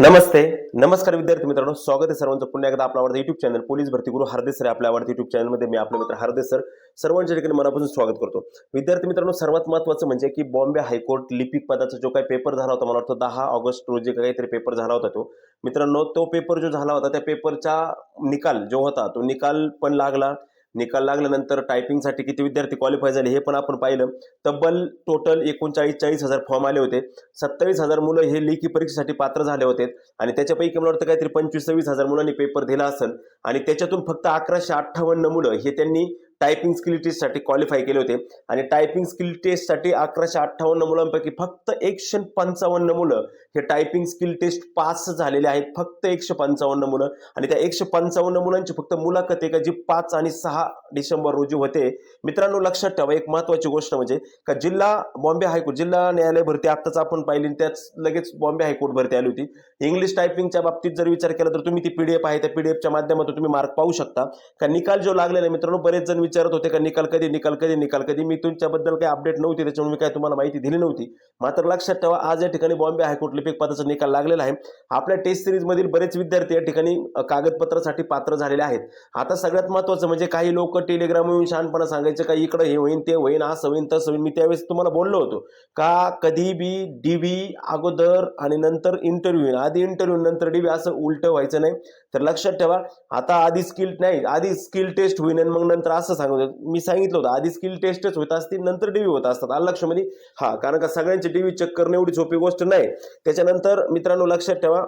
नमस्ते नमस्कार विद्यार्थी मित्रांनो स्वागत आहे सर्वांचं पुन्हा एकदा आपला आवडता युट्यूब चॅनल पोलीस भरती गुरु हरदेस सर आपल्या आवडत्या युट्यूब चॅनलमध्ये मी आपले मित्र हरदेस सर सर्वांच्या ठिकाणी मनापासून स्वागत करतो. विद्यार्थी मित्रांनो सर्वात महत्त्वाचं म्हणजे की बॉम्बे हायकोर्ट लिपिक पदाचा जो काही पेपर झाला होता मला वाटतं दहा ऑगस्ट रोजी काहीतरी पेपर झाला होता तो. मित्रांनो तो पेपर जो झाला होता त्या पेपरचा निकाल जो होता तो निकाल पण लागला. निकाल लागल्यानंतर टायपिंगसाठी किती विद्यार्थी क्वालिफाय झाले हे पण आपण पाहिलं. तब्बल टोटल एकोणचाळीस चाळीस हजार फॉर्म आले होते. सत्तावीस हजार मुलं हे लेखी परीक्षेसाठी पात्र झाले होते. आणि त्याच्यापैकी मला वाटतं काहीतरी पंचवीस सव्वीस हजार मुलांनी पेपर दिला असेल. आणि त्याच्यातून फक्त अकराशे अठ्ठावन्न मुलं हे त्यांनी टायपिंग स्किल टेस्टसाठी क्वालिफाय केले होते. आणि टायपिंग स्किल टेस्टसाठी अकराशे अठ्ठावन्न मुलांपैकी फक्त एकशे पंचावन्न मुलं हे टायपिंग स्किल टेस्ट पास झालेले आहेत फक्त एकशे पंचावन्न मुलं. आणि त्या एकशे पंचावन्न मुलांची फक्त मुलाखत आहे का जी पाच आणि सहा डिसेंबर रोजी होते. मित्रांनो लक्षात ठेवा एक महत्वाची गोष्ट म्हणजे का जिल्हा बॉम्बे हायकोर्ट जिल्हा न्यायालय भरती आत्ताच आपण पाहिली आणि त्याच लगेच बॉम्बे हायकोर्ट भरती आली होती. इंग्लिश टायपिंगच्या बाबतीत जर विचार केला तर तुम्ही ती पीडीएफ आहे त्या पीडीएफच्या माध्यमातून तुम्ही मार्क पाहू शकता. का निकाल जो लागलेला आहे मित्रांनो बरेच जण विचारत होते का निकाल कधी निकाल कधी निकाल कधी. मी तुमच्याबद्दल काही अपडेट नव्हती त्याच्यामुळे मी काय तुम्हाला माहिती दिली नव्हती. मात्र लक्षात ठेवा आज या ठिकाणी बॉम्बे हायकोर्ट लिपिक पदाचा निकाल लागलेला आहे. आपल्या टेस्ट सिरीजमधील बरेच विद्यार्थी या ठिकाणी कागदपत्रासाठी पात्र झालेले आहेत. आता सगळ्यात महत्त्वाचं म्हणजे काही लोक टेलिग्राम येऊन शहाणपणा सांगायचे का इकडं हे होईन ते होईन असं होईन तसं होईन. मी त्यावेळेस तुम्हाला बोललो होतो. का कधी बी डीव्ही अगोदर आणि नंतर इंटरव्ह्यू आधी इंटरव्ह्यू नंतर डीव्ही असं उलटं व्हायचं नाही. तर लक्षात ठेवा आता आधी स्किल नाही आधी स्किल टेस्ट होईन आणि मग नंतर असं सांगत मी सांगितलं होतं आधी स्किल टेस्टच होत असतील नंतर डीव्ही होत असतात. आलं लक्षामध्ये हा कारण का सगळ्यांची डीव्ही चेक करणं एवढी सोपी गोष्ट नाही. त्याच्यानंतर मित्रांनो लक्षात ठेवा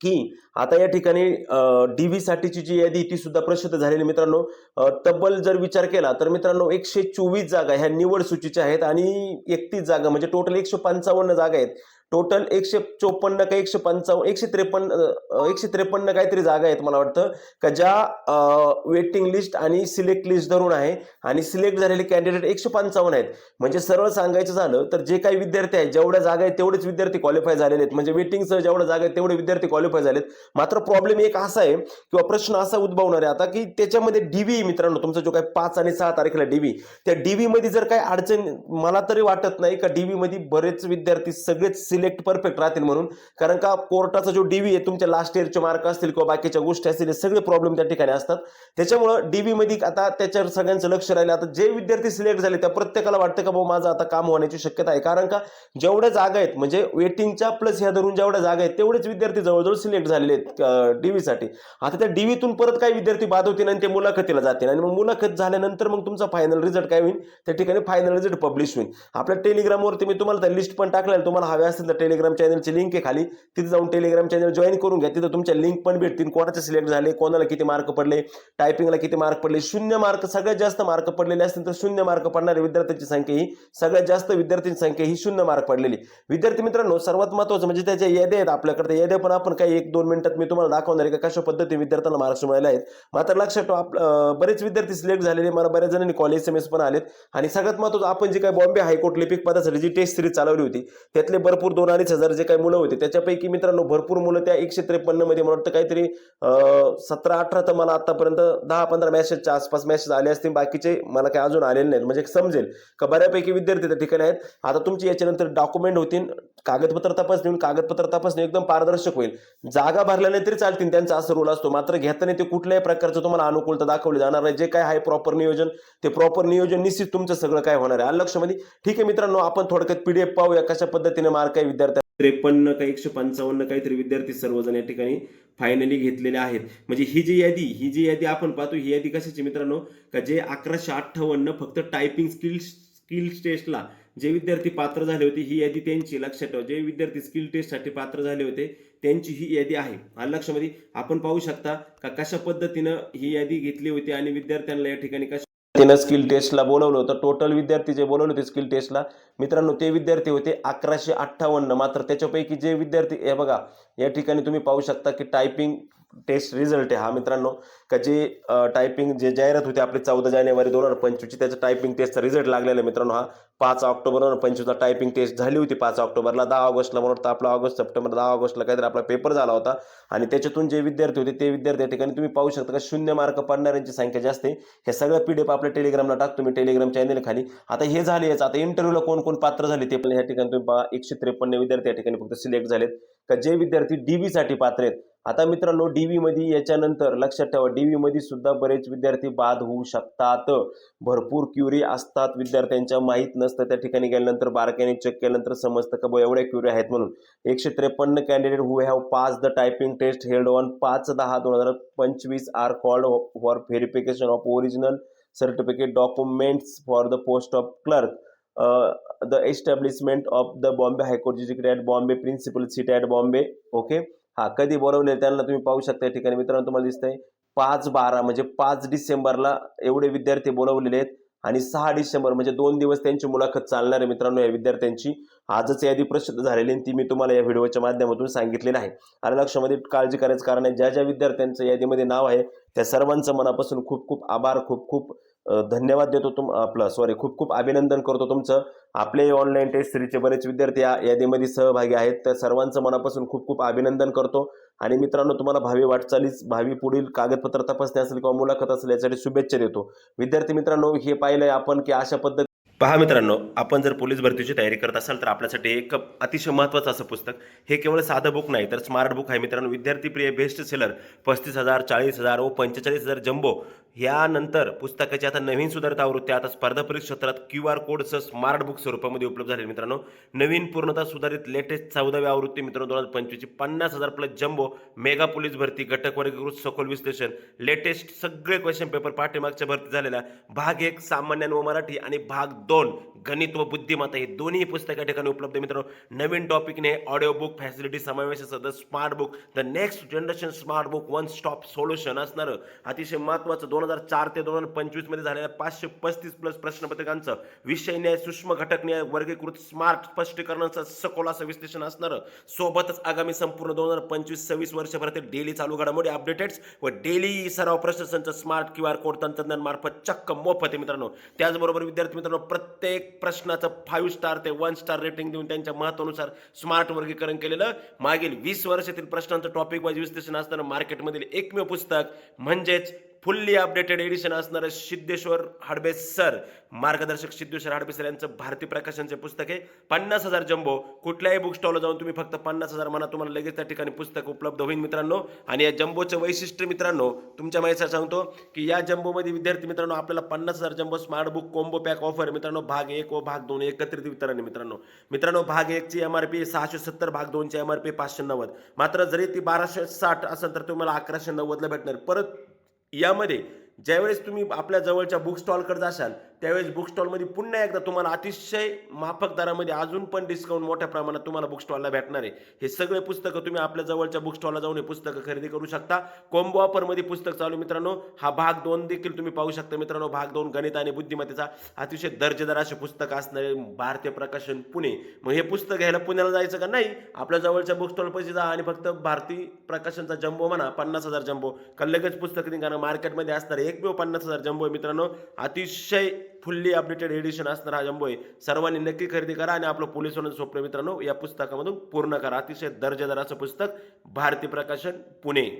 की आता या ठिकाणी डी व्ही साठीची जी यादी ती सुद्धा प्रसिद्ध झालेली मित्रांनो. तब्बल जर विचार केला तर मित्रांनो एकशे चोवीस जागा ह्या निवड सूचीच्या आहेत आणि एकतीस जागा म्हणजे टोटल एकशे पंचावन्न जागा आहेत. टोटल एकशे चोपन्न का एकशे पंचावन्न एकशे त्रेपन्न एकशे त्रेपन्न काहीतरी जागा आहेत मला वाटतं. का ज्या वेटिंग लिस्ट आणि सिलेक्ट लिस्ट धरून आहे आणि सिलेक्ट झालेले कॅन्डिडेट एकशे पंचावन्न आहेत. म्हणजे सरळ सांगायचं झालं तर जे काही विद्यार्थी आहेत जेवढ्या जागा आहेत तेवढेच विद्यार्थी क्वालिफाय झालेले आहेत. म्हणजे वेटिंगसह जेवढ्या जागा आहेत तेवढे विद्यार्थी क्वालिफाय झालेत. मात्र प्रॉब्लेम एक असा आहे किंवा प्रश्न असा उद्भवणार आहे आता की त्याच्यामध्ये डीव्ही मित्रांनो तुमचा जो काही पाच आणि सहा तारखेला डीव्ही त्या डीव्हीमध्ये जर काही अडचण मला तरी वाटत नाही का डीव्हीमध्ये बरेच विद्यार्थी सगळेच सिलेक्ट परफेक्ट राहतील म्हणून. कारण का कोर्टाचा जो डीव्ही आहे तुमच्या लास्ट इयरचे मार्क असतील किंवा बाकीच्या गोष्टी असतील हे सगळे प्रॉब्लेम त्या ठिकाणी असतात. त्याच्यामुळं डीव्ही मध्ये आता त्याच्यावर सगळ्यांचं लक्ष राहिलं. आता जे विद्यार्थी सिलेक्ट झाले त्या प्रत्येकाला वाटतं का भाऊ माझं आता काम होण्याची शक्यता आहे. कारण का जेवढ्या जागा आहेत म्हणजे वेटिंगच्या प्लस ह्या धरून जेवढ्या जागा आहेत तेवढेच विद्यार्थी जवळजवळ सिलेक्ट झालेले आहेत डीव्हीसाठी आता त्या डीव्हीतून परत काही विद्यार्थी बाद होतील आणि ते मुलाखतीला जातील. आणि मग मुलाखत झाल्यानंतर मग तुमचा फायनल रिझल्ट काय होईल? त्या ठिकाणी फायनल रिझल्ट पब्लिश होईल. आपल्या टेलिग्रामवरती मी तुम्हाला त्या लिस्ट पण टाकलेलं तुम्हाला हवे असेल तर टेलिग्राम चॅनलची लिंक आहे खाली. तिथे जाऊन टेलिग्राम चॅनल जॉईन करून घ्या. तिथं तुमच्या लिंक पण भेटतील. कोणाचे सिलेक्ट झाले कोणाला किती मार्क पडले टायपिंगला किती मार्क पडले शून्य मार्क सगळ्यात जास्त मार्क पडलेले असतील तर शून्य मार्क पडणाऱ्या विद्यार्थ्यांची संख्या ही सगळ्यात जास्त विद्यार्थ्यांची संख्या ही शून्य मार्क पडलेली. विद्यार्थी मित्रांनो सर्वात महत्वाचं म्हणजे त्याच्या याद्या आहेत आपल्याकडे. याद्या पण आपण काही एक दोन मिनिटात मी तुम्हाला दाखवणार आहे का कशा पद्धतीने विद्यार्थ्यांना मार्क्स मिळाले आहेत. मात्र लक्षात ठेवा आप- बरेच विद्यार्थी सिलेक्ट झालेले मला बऱ्याच जणांनी कॉलेज एस पण आलेत. आणि सगळ्यात महत्वाचं आपण जे काही बॉम्बे हायकोर्ट लिपिक पदासाठी जी टेस्ट सिरीज चालवली होती त्यातले भरपूर दोन अडीच हजार जे काही मुलं होते त्याच्यापैकी मित्रांनो भरपूर मुलं त्या एकशे त्रेपन्नमध्ये मला वाटतं काहीतरी सतरा अठरा तर मला आतापर्यंत दहा पंधरा मॅसेजच्या आसपास मॅसेज आले असतील. बाकीचे मला काही अजून आलेले नाहीत. म्हणजे समजेल का बऱ्यापैकी विद्यार्थी त्या ठिकाणी आहेत. आता तुमची याच्यानंतर डॉक्युमेंट होतील. कागदपत्र तपासणी होईल. कागदपत्र तपासणी एकदम पारदर्शक होईल. जागा भरल्या नाही तरी चालतील. त्यांचा असं रोल असतो. मात्र घेताना ते कुठल्याही प्रकारचं तुम्हाला अनुकूलता दाखवली जाणार नाही. जे काय आहे प्रॉपर नियोजन ते प्रॉपर नियोजन निश्चित तुमचं सगळं काय होणार आहे. आलं लक्षामध्ये? ठीक आहे मित्रांनो आपण थोडक्यात पीडीएफ पाहूया कशा पद्धतीने मार्क काही विद्यार्थ्या त्रेपन्न का एकशे पंचावन्न काहीतरी विद्यार्थी सर्वजण या ठिकाणी फायनली घेतलेले आहेत. म्हणजे ही जी यादी ही जी यादी आपण पाहतो ही यादी कशाची मित्रांनो? का जे अकराशे अठ्ठावन्न फक्त टायपिंग स्किल स्किल टेस्टला जे विद्यार्थी पात्र झाले होते ही यादी त्यांची लक्षात ठेवा. जे विद्यार्थी स्किल टेस्टसाठी पात्र झाले होते त्यांची ही यादी आहे. आणि लक्षामध्ये आपण पाहू शकता का कशा पद्धतीनं ही यादी घेतली होती आणि विद्यार्थ्यांना या ठिकाणी कशा तिनं स्किल टेस्टला बोलवलं होतं. टोटल विद्यार्थी जे बोलवले होते स्किल टेस्टला मित्रांनो ते विद्यार्थी होते अकराशे अठ्ठावन्न. मात्र त्याच्यापैकी जे विद्यार्थी हे बघा या ठिकाणी तुम्ही पाहू शकता की टायपिंग टेस्ट रिझल्ट आहे. हा मित्रांनो का जे टायपिंग जे जाहिरात होते आपली चौदा जानेवारी दोन हजार पंचवीसची त्याचा टायपिंग टेस्टचा रिझल्ट लागलेला आहे मित्रांनो हा. पाच ऑक्टोबरवर पंचवीसला टायपिंग टेस्ट झाली होती पाच ऑक्टोबरला. दहा ऑगस्टला म्हणून आपला ऑगस्ट सप्टेंबर दहा ऑगस्टला काहीतरी आपला पेपर झाला होता. आणि त्याच्यातून जे विद्यार्थी होते ते विद्यार्थी या ठिकाणी तुम्ही पाहू शकता का शून्य मार्क पडणाऱ्यांची संख्या जास्त आहे. हे सगळं पी डी एफ आपल्या टेलिग्रामला टाकतो मी टेलिग्राम चॅनल खाली. आता हे झाले याचं आता इंटरव्ह्यूला कोण कोण पात्र झाले ते पण या ठिकाणी तुम्ही पहा. एकशे त्रेपन्न विद्यार्थी या ठिकाणी फक्त सिलेक्ट झालेत. का जे विद्यार्थी डीबी साठी पात्र आहेत आता मित्रांनो डीव्ही मध्ये याच्यानंतर लक्षात ठेवा डीव्ही मध्ये सुद्धा बरेच विद्यार्थी बाद होऊ शकतात. भरपूर क्युरी असतात विद्यार्थ्यांच्या माहीत असतं त्या ठिकाणी गेल्यानंतर बारकाईने चेक केल्यानंतर समजतं का बो एवढ्या क्युरी आहेत म्हणून. एकशे त्रेपन्न candidate who have pass the typing test held on पाच दहा दोन हजार पंचवीस are called for verification of original certificate documents for the post of clerk the establishment of the Bombay high court जिकडे at Bombay principal city at Bombay okay हा कधी बोलवले त्यांना तुम्ही पाहू शकता या ठिकाणी. मित्रांनो तुम्हाला दिसतंय पाच बारा म्हणजे पाच डिसेंबरला एवढे विद्यार्थी बोलवलेले आहेत. आणि सहा डिसेंबर म्हणजे दोन दिवस त्यांची मुलाखत चालणार आहे मित्रांनो या विद्यार्थ्यांची आजच यादी प्रसिद्ध झालेली आणि ती मी तुम्हाला या व्हिडिओच्या माध्यमातून सांगितलेली आहे. आणि लक्षामध्ये काळजी करायचं कारण आहे ज्या ज्या विद्यार्थ्यांचं यादीमध्ये नाव आहे त्या सर्वांचं मनापासून खूप खूप आभार खूप खूप धन्यवाद देतो तुम आपलं सॉरी खूप खूप अभिनंदन करतो तुमचं. आपले ऑनलाईन टेस्ट सिरीजचे बरेच विद्यार्थी या यादीमध्ये सहभागी आहेत. तर सर्वांचं मनापासून खूप खूप अभिनंदन करतो. आणि मित्रांनो तुम्हाला भावी वाटचालीस भावी पुढील कागदपत्र तपासणी असेल किंवा मुलाखत असेल यासाठी शुभेच्छा देतो. विद्यार्थी मित्रांनो हे पाहिलंय आपण की अशा पद्धती पहा मित्रांनो आपण जर पोलीस भरतीची तयारी करत असाल तर आपल्यासाठी एक अतिशय महत्त्वाचं असं पुस्तक. हे केवळ साधं बुक नाही तर स्मार्ट बुक आहे मित्रांनो. विद्यार्थी प्रिय बेस्ट सेलर पस्तीस हजार चाळीस हजार व पंचेचाळीस हजार जम्बो. यानंतर पुस्तकाची आता नवीन सुधारित आवृत्ती आता स्पर्धा परीक्षा क्षेत्रात क्यू आर कोडसह स्मार्ट बुक स्वरूपामध्ये उपलब्ध झाले मित्रांनो. नवीन पूर्णतः सुधारित लेटेस्ट चौदावी आवृत्ती मित्रांनो दोन हजार पंचवीसची पन्नास हजार प्लस जम्बो. मेगा पोलीस भरती घटक वर्गीकृत सखोल विश्लेषण लेटेस्ट सगळे क्वेश्चन पेपर पाठीमागच्या भरती झालेल्या. भाग एक सामान्य व मराठी आणि भाग दोन गणित व बुद्धिमत्ता हे दोन्ही पुस्तक या ठिकाणी उपलब्ध मित्रांनो. नवीन टॉपिकने ऑडिओ बुक फॅसिलिटी समावेश असं the smart book the next generation smart book one stop solution असणारं. अतिशय महत्त्वाचं दोन हजार चार ते दोन हजार पंचवीसमध्ये झालेल्या पाचशे पस्तीस प्लस प्रश्नपत्रिकांचं विषय न्याय सूक्ष्म घटक न्याय वर्गीकृत स्मार्ट स्पष्टीकरणाचं सखोल असं विश्लेषण असणारं. सोबतच आगामी संपूर्ण दोन हजार पंचवीस सव्वीस वर्षभरातील डेली चालू घडामोडी अपडेटेड्स व डेली सराव प्रशासनचं स्मार्ट क्यू आर कोड तंत्रज्ञान मार्फत चक्क मोफत आहे मित्रांनो. त्याचबरोबर विद्यार्थी मित्रांनो प्रत्येक प्रश्नाचं फाईव्ह स्टार ते वन स्टार रेटिंग देऊन त्यांच्या महत्वानुसार स्मार्ट वर्गीकरण केलेलं. मागील वीस वर्षातील प्रश्नांचं टॉपिक वाईज विश्लेषण असताना मार्केटमधील एकमेव पुस्तक म्हणजेच फुल्ली अपडेटेड एडिशन असणारं सिद्धेश्वर हडबे सर. मार्गदर्शक सिद्धेश्वर हाडबे सर यांचं भारतीय प्रकाशनचे पुस्तक आहे. पन्नास हजार जम्बो. कुठल्याही बुक स्टॉलला जाऊन तुम्ही फक्त पन्नास हजार म्हणा तुम्हाला लगेच त्या ठिकाणी पुस्तक उपलब्ध होईल मित्रांनो. आणि या जम्बोचं वैशिष्ट्य मित्रांनो तुमच्या माहिती सांगतो की या जम्बोमध्ये विद्यार्थी मित्रांनो आपल्याला पन्नास हजार jumbo smart book combo pack offer मित्रांनो. भाग एक व भाग दोन एकत्रित वितरण आहे मित्रांनो. मित्रांनो भाग एकची एम आर पी सहाशे सत्तर भाग दोनची एम आर पी पाचशे नव्वद. मात्र जरी ती बाराशे साठ असेल तर तुम्हाला अकराशे नव्वदला भेटणार. परत यामध्ये ज्यावेळेस तुम्ही आपल्या जवळच्या बुक स्टॉलकडे जाशाल त्यावेळेस बुक स्टॉलमध्ये पुन्हा एकदा तुम्हाला अतिशय माफक दरामध्ये अजून पण डिस्काउंट मोठ्या प्रमाणात तुम्हाला बुक स्टॉलला भेटणार आहे. हे सगळे पुस्तकं तुम्ही आपल्या जवळच्या बुक स्टॉलला जाऊन हे पुस्तकं खरेदी करू शकता. कॉम्बो ऑफरमध्ये पुस्तक चालू मित्रांनो. हा भाग दोन देखील तुम्ही पाहू शकता मित्रांनो. भाग दोन गणित आणि बुद्धिमत्तेचा अतिशय दर्जेदार असे पुस्तक असणारे भारतीय प्रकाशन पुणे. मग हे पुस्तक घ्यायला पुण्याला जायचं का? नाही. आपल्या जवळच्या बुक स्टॉल पैसे जा आणि फक्त भारती प्रकाशनचा जम्बो म्हणा पन्नास हजार जम्बो. का लगेच पुस्तक निघाणं? मार्केटमध्ये असणारे एकमेव पन्नास हजार जम्बो मित्रांनो. अतिशय फुल्ली अपडेटेड एडिशन असणार हा जम्बो आहे. सर्वांनी नक्की खरेदी करा आणि आपलं पोलीस स्वप्न मित्रांनो या पुस्तकामधून पूर्ण करा. अतिशय दर्जेदार असं पुस्तक. भारतीय प्रकाशन पुणे.